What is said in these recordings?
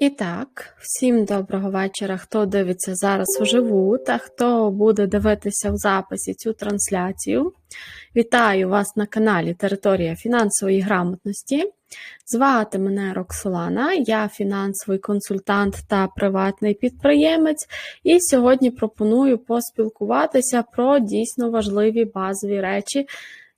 І так, всім доброго вечора, хто дивиться зараз вживу та хто буде дивитися в записі цю трансляцію. Вітаю вас на каналі Територія фінансової грамотності. Звати мене Роксолана, я фінансовий консультант та приватний підприємець, і сьогодні пропоную поспілкуватися про дійсно важливі базові речі,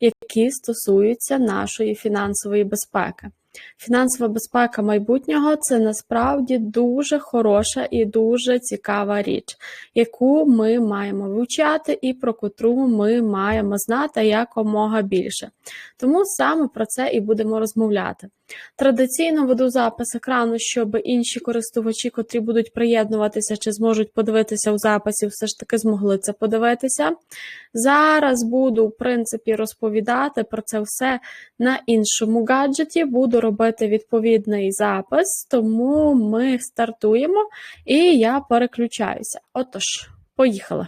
які стосуються нашої фінансової безпеки. Фінансова безпека майбутнього це насправді дуже хороша і дуже цікава річ, яку ми маємо вивчати і про котру ми маємо знати якомога більше. Тому саме про це і будемо розмовляти. Традиційно веду запис екрану, щоб інші користувачі, котрі будуть приєднуватися чи зможуть подивитися у записі, все ж таки змогли це подивитися. Зараз буду, в принципі, розповідати про це все на іншому гаджеті. Буду робити відповідний запис, тому ми стартуємо і я переключаюся. Отож, поїхали.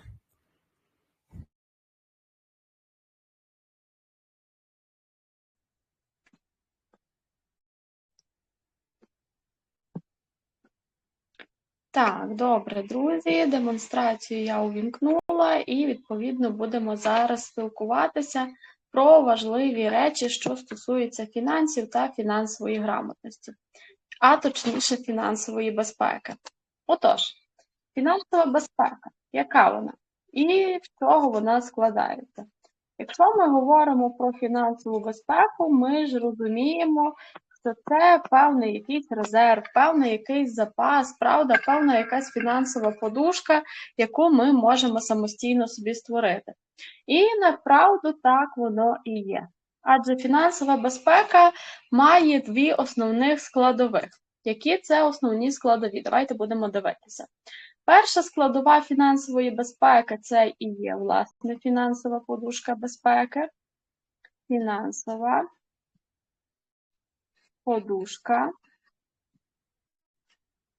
Так, добре, друзі, демонстрацію я увімкнула, і, відповідно, будемо зараз спілкуватися про важливі речі, що стосуються фінансів та фінансової грамотності, а точніше, фінансової безпеки. Отож, фінансова безпека, яка вона? І з чого вона складається? Якщо ми говоримо про фінансову безпеку, ми ж розуміємо, що це певний якийсь резерв, певний якийсь запас, правда, певна якась фінансова подушка, яку ми можемо самостійно собі створити. І направду так воно і є. Адже фінансова безпека має дві основних складових. Які це основні складові? Давайте будемо дивитися. Перша складова фінансової безпеки це і є, власне, фінансова подушка безпеки. Фінансова подушка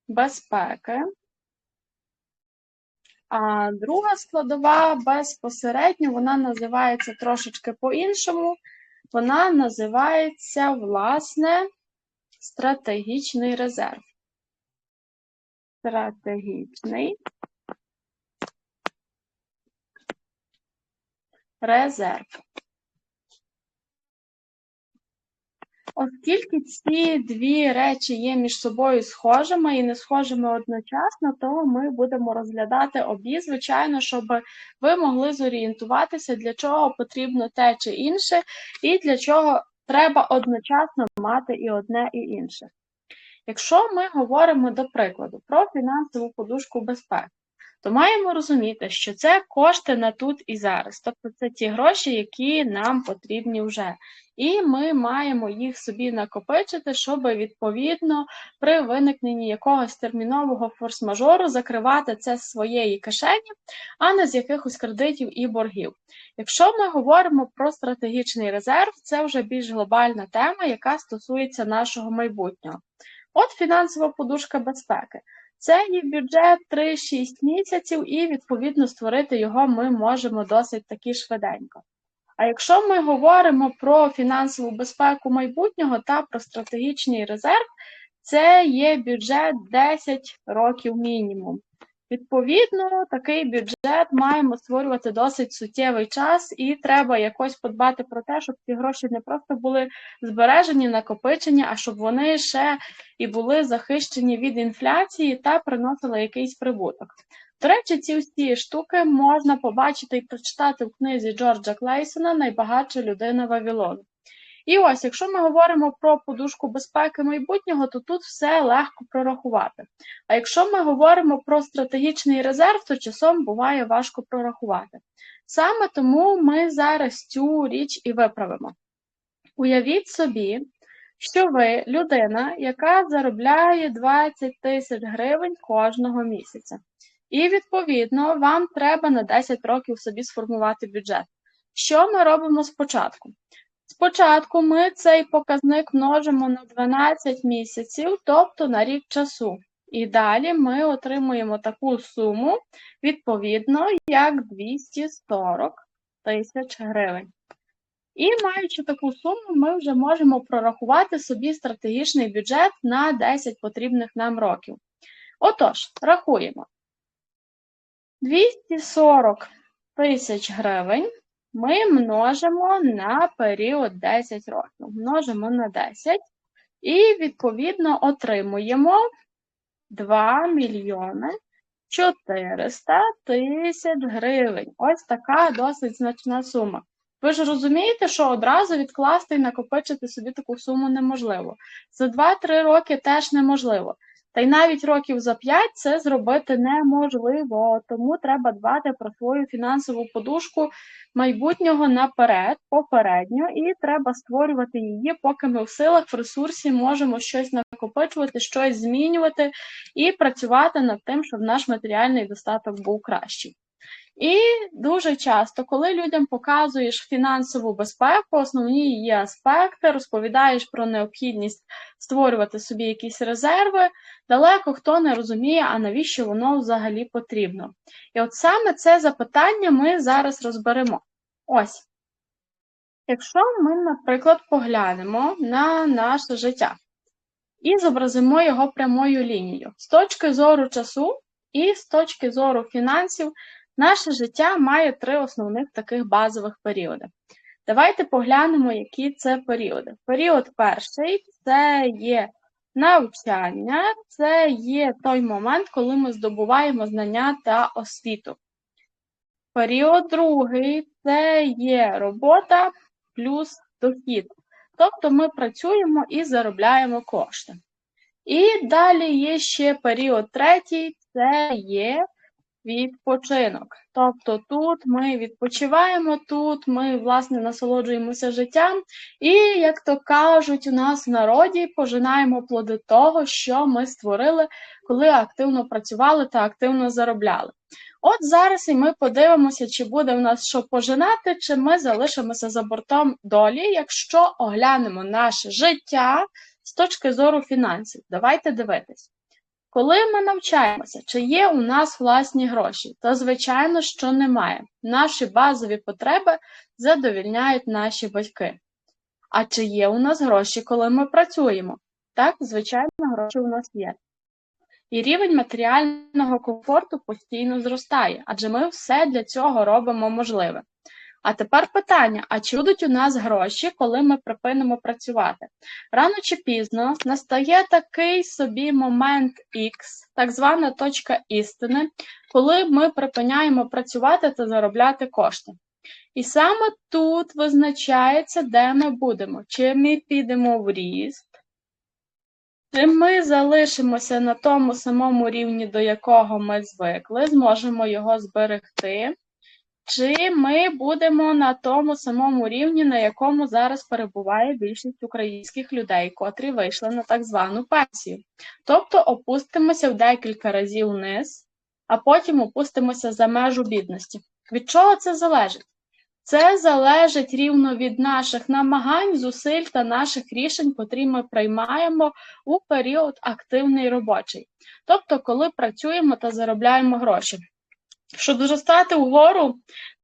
безпеки. А друга складова безпосередньо, вона називається трошечки по-іншому. Вона називається, власне, стратегічний резерв. Стратегічний резерв. Оскільки ці дві речі є між собою схожими і не схожими одночасно, то ми будемо розглядати обі, звичайно, щоб ви могли зорієнтуватися, для чого потрібно те чи інше, і для чого треба одночасно мати і одне, і інше. Якщо ми говоримо, до прикладу, про фінансову подушку безпеки, то маємо розуміти, що це кошти на тут і зараз. Тобто це ті гроші, які нам потрібні вже. І ми маємо їх собі накопичити, щоб відповідно при виникненні якогось термінового форс-мажору закривати це з своєї кишені, а не з якихось кредитів і боргів. Якщо ми говоримо про стратегічний резерв, це вже більш глобальна тема, яка стосується нашого майбутнього. От фінансова подушка безпеки. Це є бюджет 3-6 місяців, і, відповідно, створити його ми можемо досить таки швиденько. А якщо ми говоримо про фінансову безпеку майбутнього та про стратегічний резерв, це є бюджет 10 років мінімум. Відповідно, такий бюджет маємо створювати досить суттєвий час, і треба якось подбати про те, щоб ці гроші не просто були збережені, накопичені, а щоб вони ще і були захищені від інфляції та приносили якийсь прибуток. До речі, ці всі штуки можна побачити і прочитати в книзі Джорджа Клейсона Найбагатша людина Вавилону. І ось, якщо ми говоримо про подушку безпеки майбутнього, то тут все легко прорахувати. А якщо ми говоримо про стратегічний резерв, то часом буває важко прорахувати. Саме тому ми зараз цю річ і виправимо. Уявіть собі, що ви людина, яка заробляє 20 тисяч гривень кожного місяця. І, відповідно, вам треба на 10 років собі сформувати бюджет. Що ми робимо спочатку? Спочатку ми цей показник множимо на 12 місяців, тобто на рік часу. І далі ми отримуємо таку суму, відповідно, як 240 тисяч гривень. І маючи таку суму, ми вже можемо прорахувати собі стратегічний бюджет на 10 потрібних нам років. Отож, рахуємо. 240 тисяч гривень ми множимо на період 10 років. Множимо на 10 і, відповідно, отримуємо 2 мільйони 400 тисяч гривень. Ось така досить значна сума. Ви ж розумієте, що одразу відкласти і накопичити собі таку суму неможливо. За 2-3 роки теж неможливо. Та й навіть років за 5 це зробити неможливо, тому треба дбати про свою фінансову подушку майбутнього наперед, попередньо, і треба створювати її, поки ми в силах, в ресурсі можемо щось накопичувати, щось змінювати і працювати над тим, щоб наш матеріальний достаток був кращий. І дуже часто, коли людям показуєш фінансову безпеку, основні її аспекти, розповідаєш про необхідність створювати собі якісь резерви, далеко хто не розуміє, а навіщо воно взагалі потрібно. І от саме це запитання ми зараз розберемо. Ось. Якщо ми, наприклад, поглянемо на наше життя і зобразимо його прямою лінією, з точки зору часу і з точки зору фінансів. Наше життя має три основних таких базових періоди. Давайте поглянемо, які це періоди. Період перший це є навчання, це є той момент, коли ми здобуваємо знання та освіту. Період другий це є робота плюс дохід. Тобто ми працюємо і заробляємо кошти. І далі є ще період третій, це є відпочинок. Тобто тут ми відпочиваємо, тут ми, власне, насолоджуємося життям, і, як то кажуть, у нас в народі пожинаємо плоди того, що ми створили, коли активно працювали та активно заробляли. От зараз і ми подивимося, чи буде в нас що пожинати, чи ми залишимося за бортом долі, якщо оглянемо наше життя з точки зору фінансів. Давайте дивитись. Коли ми навчаємося, чи є у нас власні гроші, то звичайно, що немає. Наші базові потреби задовільняють наші батьки. А чи є у нас гроші, коли ми працюємо? Так, звичайно, гроші у нас є. І рівень матеріального комфорту постійно зростає, адже ми все для цього робимо можливе. А тепер питання: а чи будуть у нас гроші, коли ми припинимо працювати? Рано чи пізно настає такий собі момент X, так звана точка істини, коли ми припиняємо працювати та заробляти кошти. І саме тут визначається, де ми будемо, чи ми підемо в ріст, чи ми залишимося на тому самому рівні, до якого ми звикли, зможемо його зберегти. Чи ми будемо на тому самому рівні, на якому зараз перебуває більшість українських людей, котрі вийшли на так звану пенсію? Тобто опустимося в декілька разів вниз, а потім опустимося за межу бідності. Від чого це залежить? Це залежить рівно від наших намагань, зусиль та наших рішень, котрі ми приймаємо у період активний робочий. Тобто, коли працюємо та заробляємо гроші. Щоб зростати угору,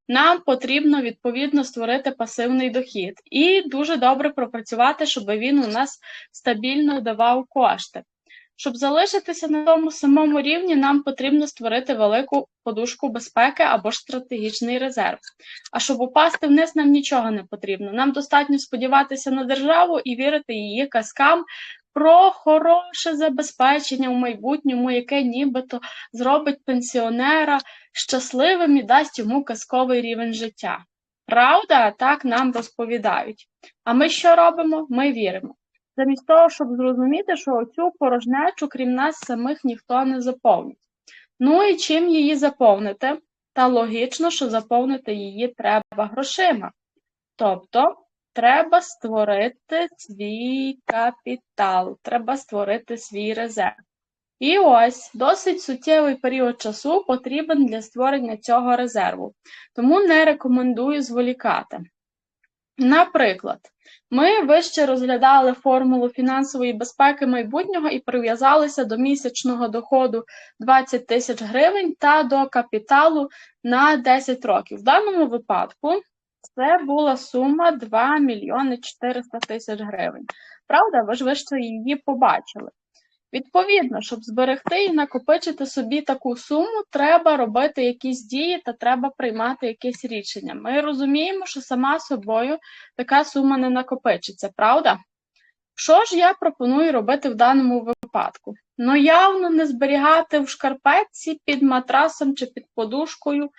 нам потрібно відповідно створити пасивний дохід і дуже добре пропрацювати, щоб він у нас стабільно давав кошти. Щоб залишитися на тому самому рівні, нам потрібно створити велику подушку безпеки або ж стратегічний резерв. А щоб упасти вниз, нам нічого не потрібно. Нам достатньо сподіватися на державу і вірити її казкам про хороше забезпечення в майбутньому, яке нібито зробить пенсіонера щасливим і дасть йому казковий рівень життя. Правда, так нам розповідають. А ми що робимо? Ми віримо. Замість того, щоб зрозуміти, що оцю порожнечу, крім нас самих, ніхто не заповнить. Ну і чим її заповнити? Та логічно, що заповнити її треба грошима. Тобто треба створити свій капітал, треба створити свій резерв. І ось досить суттєвий період часу потрібен для створення цього резерву, тому не рекомендую зволікати. Наприклад, ми вище розглядали формулу фінансової безпеки майбутнього і прив'язалися до місячного доходу 20 тисяч гривень та до капіталу на 10 років. В даному випадку Це була сума 2 мільйони 400 тисяч гривень. Правда, ви ж ви це її побачили. Відповідно, щоб зберегти і накопичити собі таку суму, треба робити якісь дії та треба приймати якесь рішення. Ми розуміємо, що сама собою така сума не накопичиться, правда? Що ж я пропоную робити в даному випадку? Ну, явно не зберігати в шкарпетці під матрасом чи під подушкою,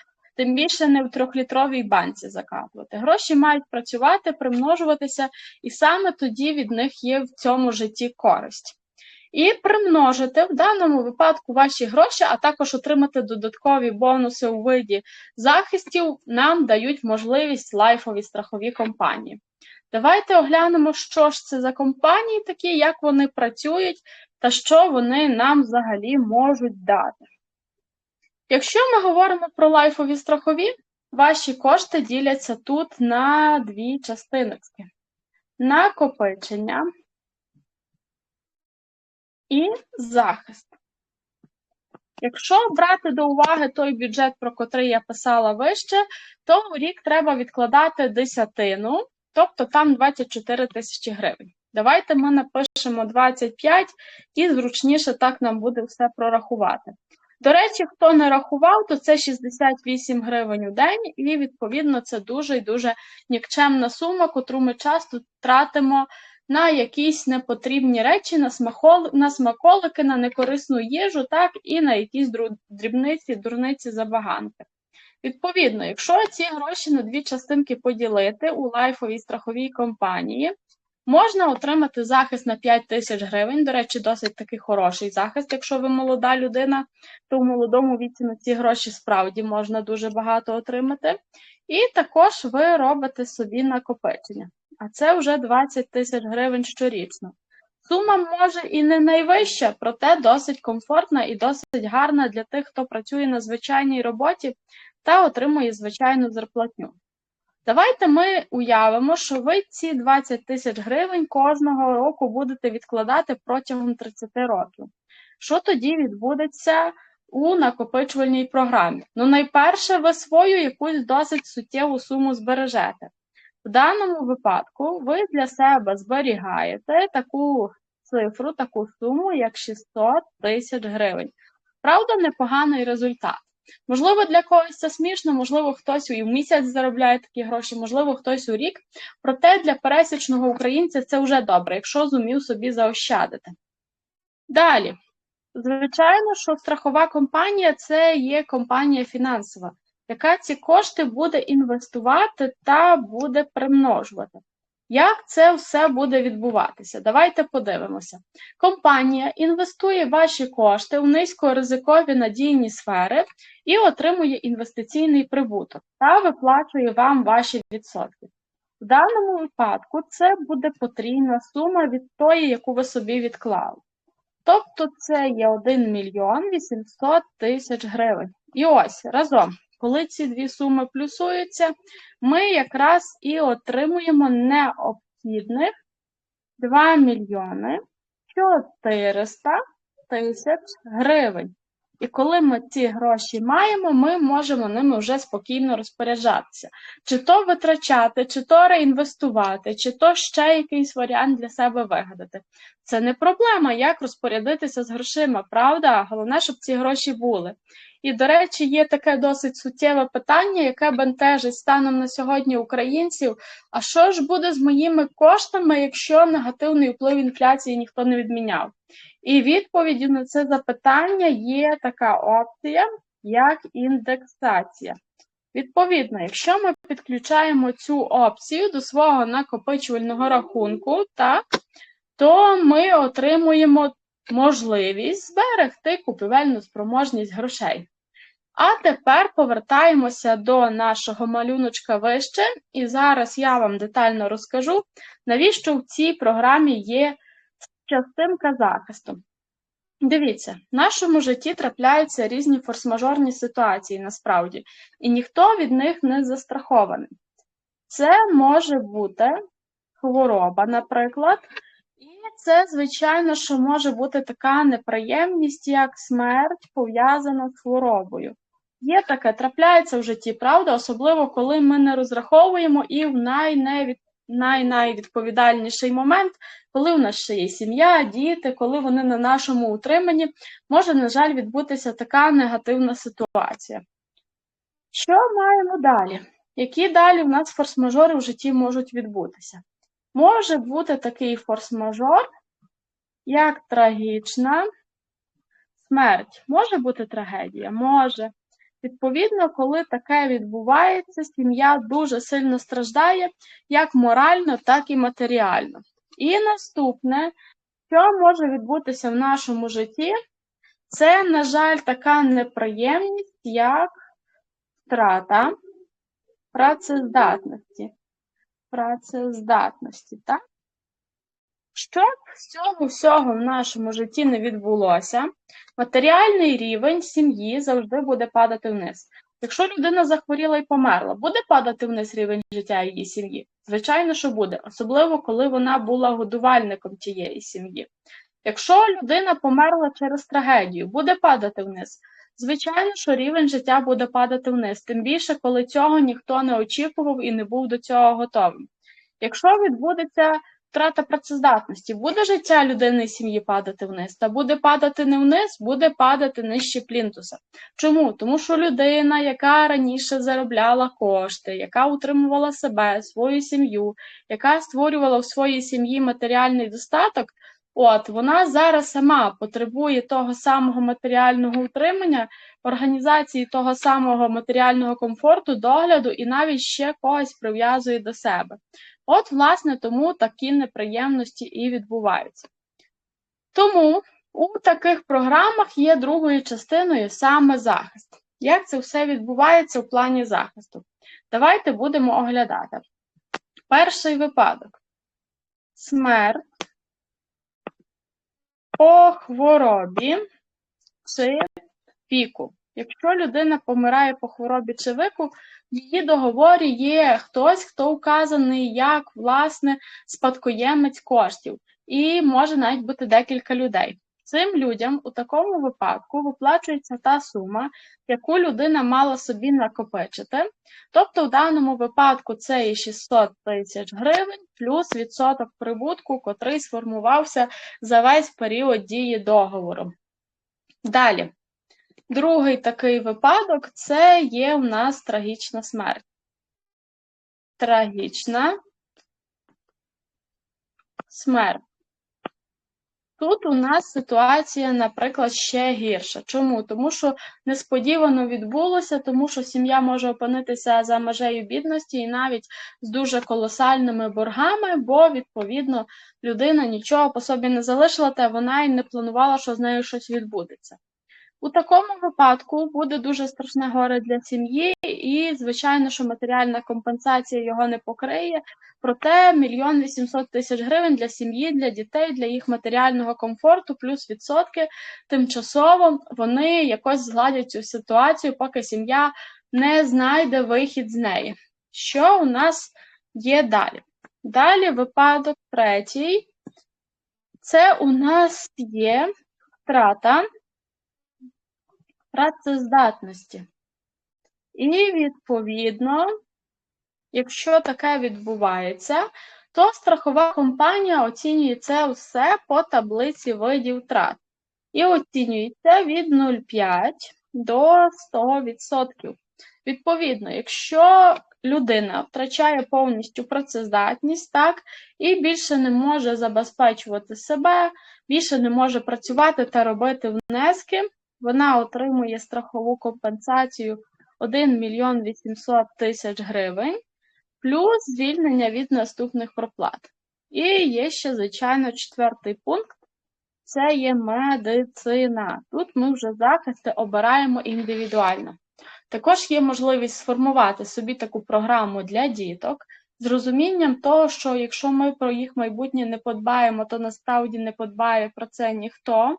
тим більше не в трьохлітровій банці закапувати. Гроші мають працювати, примножуватися, і саме тоді від них є в цьому житті користь. І примножити в даному випадку ваші гроші, а також отримати додаткові бонуси у виді захистів, нам дають можливість лайфові страхові компанії. Давайте оглянемо, що ж це за компанії такі, як вони працюють та що вони нам взагалі можуть дати. Якщо ми говоримо про лайфові страхові, ваші кошти діляться тут на дві частиночки: накопичення і захист. Якщо брати до уваги той бюджет, про котрий я писала вище, то у рік треба відкладати десятину, тобто там 24 тисячі гривень. Давайте ми напишемо 25 і зручніше так нам буде все прорахувати. До речі, хто не рахував, то це 68 гривень у день, і відповідно це дуже і дуже нікчемна сума, котру ми часто тратимо на якісь непотрібні речі, на смакол... на смаколики, на некорисну їжу, так і на якісь дрібниці, дурниці забаганки. Відповідно, якщо ці гроші на дві частинки поділити у лайфовій страховій компанії, можна отримати захист на 5 тисяч гривень. До речі, досить таки хороший захист. Якщо ви молода людина, то в молодому віці на ці гроші справді можна дуже багато отримати. І також ви робите собі накопичення а це вже 20 тисяч гривень щорічно. Сума може і не найвища, проте досить комфортна і досить гарна для тих, хто працює на звичайній роботі та отримує звичайну зарплатню. Давайте ми уявимо, що ви ці 20 тисяч гривень кожного року будете відкладати протягом 30 років. Що тоді відбудеться у накопичувальній програмі? Ну, найперше, ви свою якусь досить суттєву суму збережете. В даному випадку ви для себе зберігаєте таку цифру, таку суму, як 600 тисяч гривень. Правда, непоганий результат. Можливо, для когось це смішно, можливо, хтось і в місяць заробляє такі гроші, можливо, хтось у рік. Проте для пересічного українця це вже добре, якщо зумів собі заощадити. Далі, звичайно, що страхова компанія це є компанія фінансова яка ці кошти буде інвестувати та буде примножувати. Як це все буде відбуватися? Давайте подивимося. Компанія інвестує ваші кошти у низькоризикові надійні сфери і отримує інвестиційний прибуток та виплачує вам ваші відсотки. В даному випадку це буде потрійна сума від тої, яку ви собі відклали. Тобто це є 1 мільйон 800 тисяч гривень. І ось разом коли ці дві суми плюсуються, ми якраз і отримуємо необхідних 2 мільйони 400 тисяч гривень. І коли ми ці гроші маємо, ми можемо ними вже спокійно розпоряджатися. Чи то витрачати, чи то реінвестувати, чи то ще якийсь варіант для себе вигадати. Це не проблема, як розпорядитися з грошима, правда? Головне, щоб ці гроші були. І, до речі, є таке досить суттєве питання, яке бентежить станом на сьогодні українців. А що ж буде з моїми коштами, якщо негативний вплив інфляції ніхто не відміняв? І відповіддю на це запитання є така опція, як індексація. Відповідно, якщо ми підключаємо цю опцію до свого накопичувального рахунку, так, то ми отримуємо можливість зберегти купівельну спроможність грошей. А тепер повертаємося до нашого малюночка вище, і зараз я вам детально розкажу, навіщо в цій програмі є частинка захисту. Дивіться, в нашому житті трапляються різні форс-мажорні ситуації насправді, і ніхто від них не застрахований. Це може бути хвороба, наприклад, і це, звичайно, що може бути така неприємність, як смерть пов'язана з хворобою. Є таке, трапляється в житті, правда, особливо коли ми не розраховуємо і в найневід... най-найвідповідальніший момент, коли в нас ще є сім'я, діти, коли вони на нашому утриманні, може, на жаль, відбутися така негативна ситуація. Що маємо далі? Які далі в нас форс-мажори в житті можуть відбутися? Може бути такий форс-мажор, як трагічна смерть. Може бути трагедія? Може. Відповідно, коли таке відбувається, сім'я дуже сильно страждає як морально, так і матеріально. І наступне, що може відбутися в нашому житті, це, на жаль, така неприємність, як втрата працездатності. Працездатності, так? Щоб з цього всього в нашому житті не відбулося, матеріальний рівень сім'ї завжди буде падати вниз. Якщо людина захворіла і померла, буде падати вниз рівень життя її сім'ї? Звичайно, що буде, особливо коли вона була годувальником тієї сім'ї. Якщо людина померла через трагедію, буде падати вниз. Звичайно, що рівень життя буде падати вниз, тим більше, коли цього ніхто не очікував і не був до цього готовим. Якщо відбудеться втрата працездатності, буде життя людини і сім'ї падати вниз, та буде падати не вниз, буде падати нижче плінтуса. Чому? Тому що людина, яка раніше заробляла кошти, яка утримувала себе, свою сім'ю, яка створювала в своїй сім'ї матеріальний достаток, От вона зараз сама потребує того самого матеріального утримання, організації того самого матеріального комфорту, догляду і навіть ще когось прив'язує до себе. От, власне, тому такі неприємності і відбуваються. Тому у таких програмах є другою частиною саме захист. Як це все відбувається у плані захисту? Давайте будемо оглядати. Перший випадок смерть по хворобі чи віку. Якщо людина помирає по хворобі чи віку, в її договорі є хтось, хто указаний як власне спадкоємець коштів, і може навіть бути декілька людей. Цим людям у такому випадку виплачується та сума, яку людина мала собі накопичити. Тобто, в даному випадку це і 600 тисяч гривень плюс відсоток прибутку, котрий сформувався за весь період дії договору. Далі, другий такий випадок це є у нас трагічна смерть. Трагічна смерть. Тут у нас ситуація, наприклад, ще гірша. Чому? Тому що несподівано відбулося, тому що сім'я може опинитися за межею бідності і навіть з дуже колосальними боргами, бо, відповідно, людина нічого по собі не залишила, та вона й не планувала, що з нею щось відбудеться. У такому випадку буде дуже страшне горе для сім'ї, і, звичайно, що матеріальна компенсація його не покриє. Проте мільйон вісімсот тисяч гривень для сім'ї, для дітей, для їх матеріального комфорту, плюс відсотки. Тимчасово вони якось згладять цю ситуацію, поки сім'я не знайде вихід з неї. Що у нас є далі? Далі випадок третій. Це у нас є втрата працездатності. І, відповідно, якщо таке відбувається, то страхова компанія оцінює це все по таблиці видів втрат. І оцінюється від 0,5 до 100%. Відповідно, якщо людина втрачає повністю працездатність, так, і більше не може забезпечувати себе, більше не може працювати та робити внески, вона отримує страхову компенсацію 1 мільйон 800 тисяч гривень, плюс звільнення від наступних проплат. І є ще, звичайно, четвертий пункт це є медицина. Тут ми вже захисти обираємо індивідуально. Також є можливість сформувати собі таку програму для діток з розумінням того, що якщо ми про їх майбутнє не подбаємо, то насправді не подбає про це ніхто.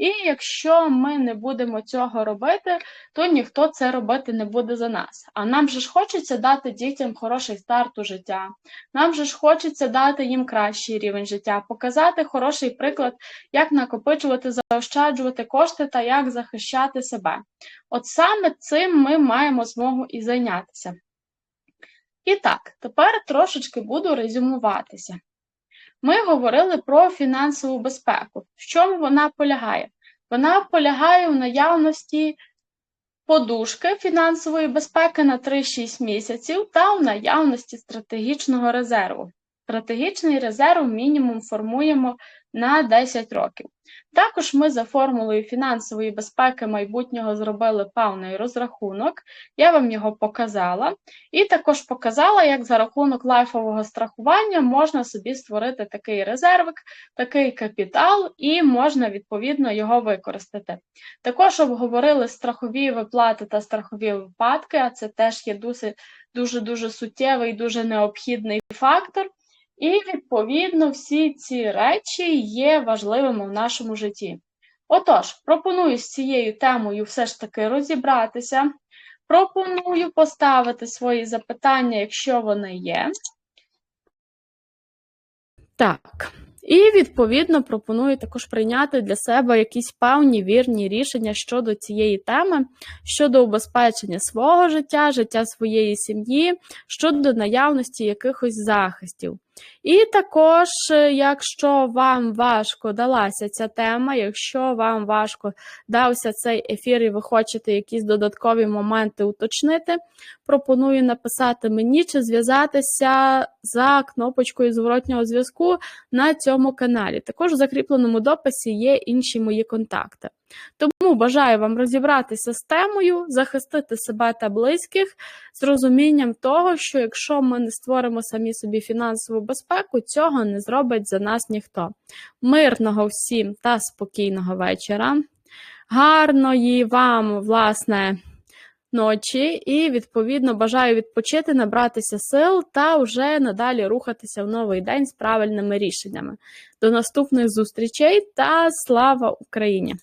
І якщо ми не будемо цього робити, то ніхто це робити не буде за нас. А нам же ж хочеться дати дітям хороший старт у життя. Нам же ж хочеться дати їм кращий рівень життя, показати хороший приклад, як накопичувати, заощаджувати кошти та як захищати себе. От саме цим ми маємо змогу і зайнятися. І так, тепер трошечки буду резюмуватися. Ми говорили про фінансову безпеку. В чому вона полягає? Вона полягає в наявності подушки фінансової безпеки на 3-6 місяців та в наявності стратегічного резерву. Стратегічний резерв мінімум формуємо на 10 років. Також ми за формулою фінансової безпеки майбутнього зробили певний розрахунок, я вам його показала, і також показала, як за рахунок лайфового страхування можна собі створити такий резервик, такий капітал, і можна відповідно його використати. Також обговорили страхові виплати та страхові випадки, а це теж є дуже-дуже суттєвий, дуже необхідний фактор. І, відповідно, всі ці речі є важливими в нашому житті. Отож, пропоную з цією темою все ж таки розібратися. Пропоную поставити свої запитання, якщо вони є. Так. І, відповідно, пропоную також прийняти для себе якісь певні вірні рішення щодо цієї теми, щодо убезпечення свого життя, життя своєї сім'ї, щодо наявності якихось захистів. І також, е, якщо вам важко далася ця тема, якщо вам важко дався цей ефір, і ви хочете якісь додаткові моменти уточнити, пропоную написати мені чи зв'язатися за кнопочкою зворотнього зв'язку на цьому каналі. Також в закріпленому дописі є інші мої контакти. Тому бажаю вам розібратися з темою, захистити себе та близьких з розумінням того, що якщо ми не створимо самі собі фінансову безпеку, цього не зробить за нас ніхто. Мирного всім та спокійного вечора. Гарної вам, власне, ночі, і, відповідно, бажаю відпочити, набратися сил та вже надалі рухатися в новий день з правильними рішеннями. До наступних зустрічей та слава Україні!